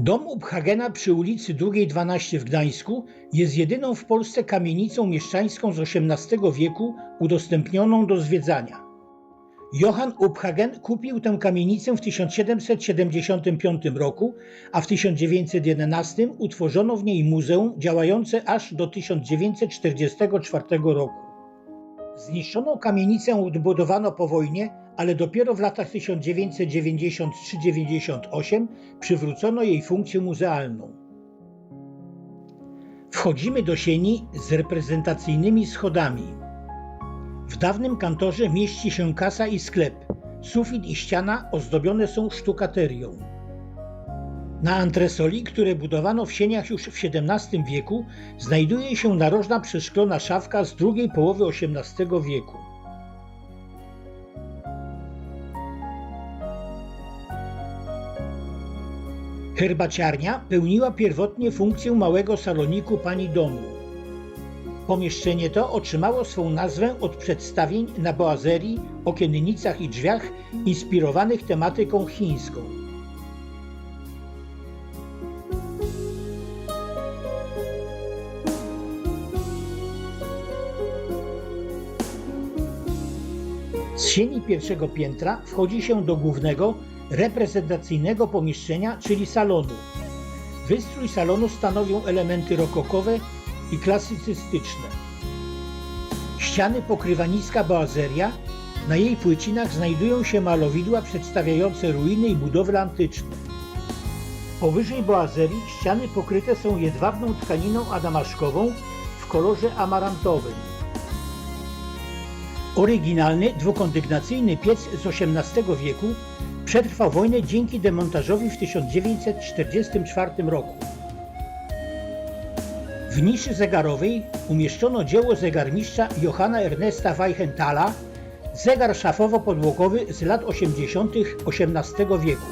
Dom Ubhagena przy ulicy Drugiej 12 w Gdańsku jest jedyną w Polsce kamienicą mieszczańską z XVIII wieku udostępnioną do zwiedzania. Johann Ubhagen kupił tę kamienicę w 1775 roku, a w 1911 utworzono w niej muzeum działające aż do 1944 roku. Zniszczoną kamienicę odbudowano po wojnie, ale dopiero w latach 1993-98 przywrócono jej funkcję muzealną. Wchodzimy do sieni z reprezentacyjnymi schodami. W dawnym kantorze mieści się kasa i sklep. Sufit i ściana ozdobione są sztukaterią. Na antresoli, które budowano w sieniach już w XVII wieku, znajduje się narożna przeszklona szafka z drugiej połowy XVIII wieku. Herbaciarnia pełniła pierwotnie funkcję małego saloniku pani domu. Pomieszczenie to otrzymało swą nazwę od przedstawień na boazerii, okiennicach i drzwiach inspirowanych tematyką chińską. Z sieni pierwszego piętra wchodzi się do głównego, reprezentacyjnego pomieszczenia, czyli salonu. Wystrój salonu stanowią elementy rokokowe i klasycystyczne. Ściany pokrywa niska boazeria, na jej płycinach znajdują się malowidła przedstawiające ruiny i budowle antyczne. Powyżej boazerii ściany pokryte są jedwabną tkaniną adamaszkową w kolorze amarantowym. Oryginalny dwukondygnacyjny piec z XVIII wieku przetrwał wojnę dzięki demontażowi w 1944 roku. W niszy zegarowej umieszczono dzieło zegarmistrza Johanna Ernesta Weichenthala, zegar szafowo-podłogowy z lat 80. XVIII wieku.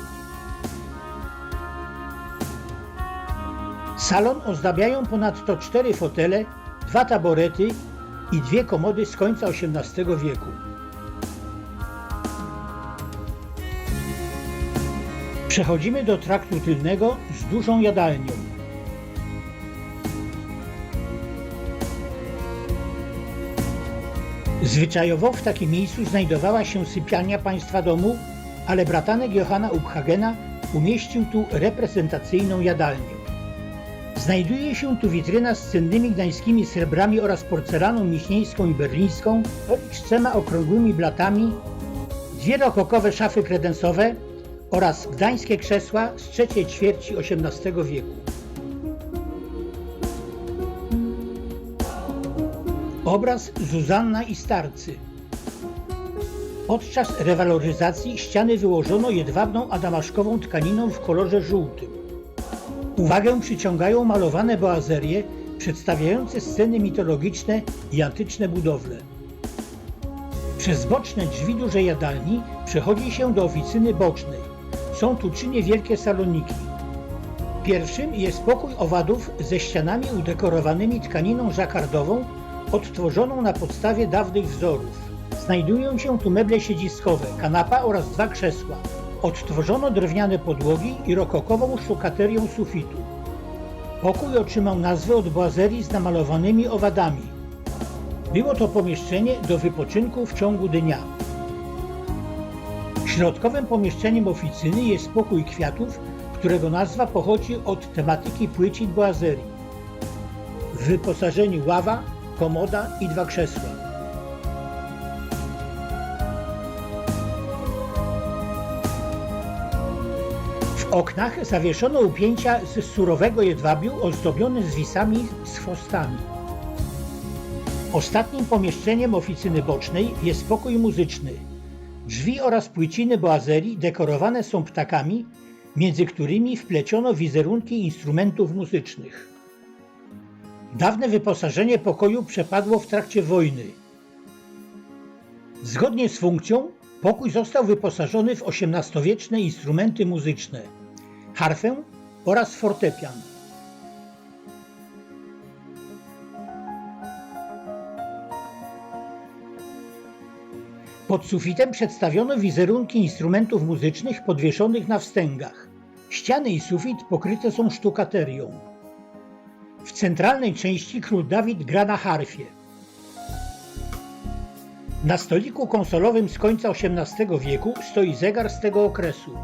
Salon ozdabiają ponadto cztery fotele, dwa taborety i dwie komody z końca XVIII wieku. Przechodzimy do traktu tylnego z dużą jadalnią. Zwyczajowo w takim miejscu znajdowała się sypialnia państwa domu, ale bratanek Johanna Ubhagena umieścił tu reprezentacyjną jadalnię. Znajduje się tu witryna z cennymi gdańskimi srebrami oraz porcelaną miśnieńską i berlińską, z trzema okrągłymi blatami, dwie rokokowe szafy kredensowe oraz gdańskie krzesła z trzeciej ćwierci XVIII wieku. Obraz Zuzanna i Starcy. Podczas rewaloryzacji ściany wyłożono jedwabną adamaszkową tkaniną w kolorze żółtym. Uwagę przyciągają malowane boazerie przedstawiające sceny mitologiczne i antyczne budowle. Przez boczne drzwi dużej jadalni przechodzi się do oficyny bocznej. Są tu trzy niewielkie saloniki. Pierwszym jest pokój owadów ze ścianami udekorowanymi tkaniną żakardową odtworzoną na podstawie dawnych wzorów. Znajdują się tu meble siedziskowe, kanapa oraz dwa krzesła. Odtworzono drewniane podłogi i rokokową sztukaterią sufitu. Pokój otrzymał nazwę od boazerii z namalowanymi owadami. Było to pomieszczenie do wypoczynku w ciągu dnia. Środkowym pomieszczeniem oficyny jest pokój kwiatów, którego nazwa pochodzi od tematyki płycin boazerii. W wyposażeniu ława, komoda i dwa krzesła. W oknach zawieszono upięcia z surowego jedwabiu ozdobione zwisami z chwostami. Ostatnim pomieszczeniem oficyny bocznej jest pokój muzyczny. Drzwi oraz płyciny boazerii dekorowane są ptakami, między którymi wpleciono wizerunki instrumentów muzycznych. Dawne wyposażenie pokoju przepadło w trakcie wojny. Zgodnie z funkcją pokój został wyposażony w XVIII-wieczne instrumenty muzyczne, harfę oraz fortepian. Pod sufitem przedstawiono wizerunki instrumentów muzycznych podwieszonych na wstęgach. Ściany i sufit pokryte są sztukaterią. W centralnej części król Dawid gra na harfie. Na stoliku konsolowym z końca XVIII wieku stoi zegar z tego okresu.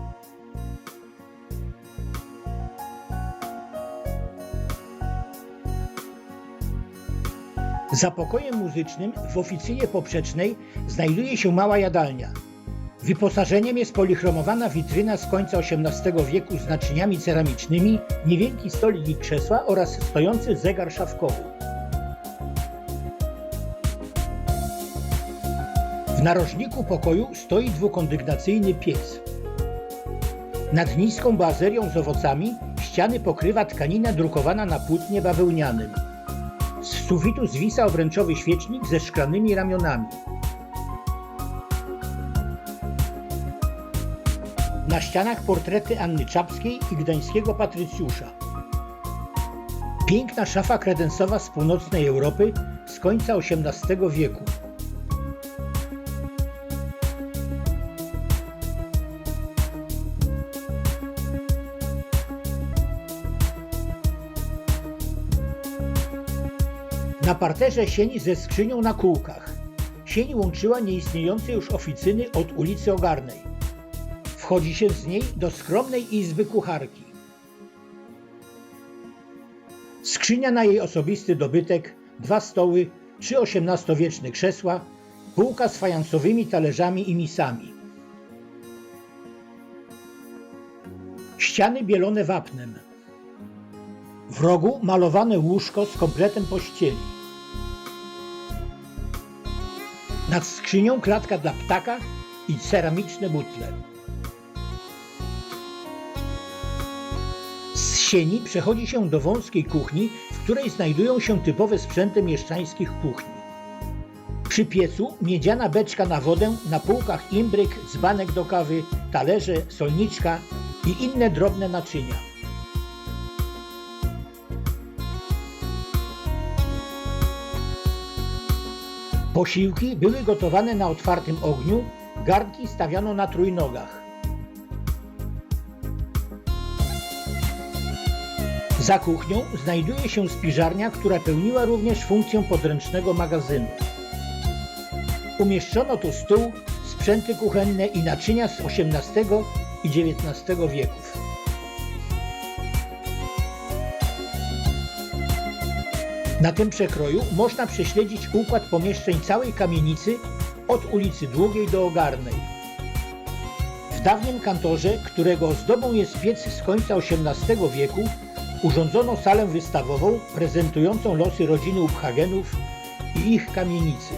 Za pokojem muzycznym w oficynie poprzecznej znajduje się mała jadalnia. Wyposażeniem jest polichromowana witryna z końca XVIII wieku z naczyniami ceramicznymi, niewielki stolik i krzesła oraz stojący zegar szafkowy. W narożniku pokoju stoi dwukondygnacyjny piec. Nad niską boazerią z owocami ściany pokrywa tkanina drukowana na płótnie bawełnianym. Sufitu zwisa obręczowy świecznik ze szklanymi ramionami. Na ścianach portrety Anny Czapskiej i gdańskiego patrycjusza. Piękna szafa kredensowa z północnej Europy z końca XVIII wieku. Na parterze sieni ze skrzynią na kółkach. Sień łączyła nieistniejące już oficyny od ulicy Ogarnej. Wchodzi się z niej do skromnej izby kucharki. Skrzynia na jej osobisty dobytek, dwa stoły, trzy XVIII-wieczne krzesła, półka z fajansowymi talerzami i misami. Ściany bielone wapnem. W rogu malowane łóżko z kompletem pościeli. Nad skrzynią klatka dla ptaka i ceramiczne butle. Z sieni przechodzi się do wąskiej kuchni, w której znajdują się typowe sprzęty mieszczańskich kuchni. Przy piecu miedziana beczka na wodę, na półkach imbryk, dzbanek do kawy, talerze, solniczka i inne drobne naczynia. Posiłki były gotowane na otwartym ogniu, garnki stawiano na trójnogach. Za kuchnią znajduje się spiżarnia, która pełniła również funkcję podręcznego magazynu. Umieszczono tu stół, sprzęty kuchenne i naczynia z XVIII i XIX wieków. Na tym przekroju można prześledzić układ pomieszczeń całej kamienicy od ulicy Długiej do Ogarnej. W dawnym kantorze, którego ozdobą jest piec z końca XVIII wieku, urządzono salę wystawową prezentującą losy rodziny Uphagenów i ich kamienicy.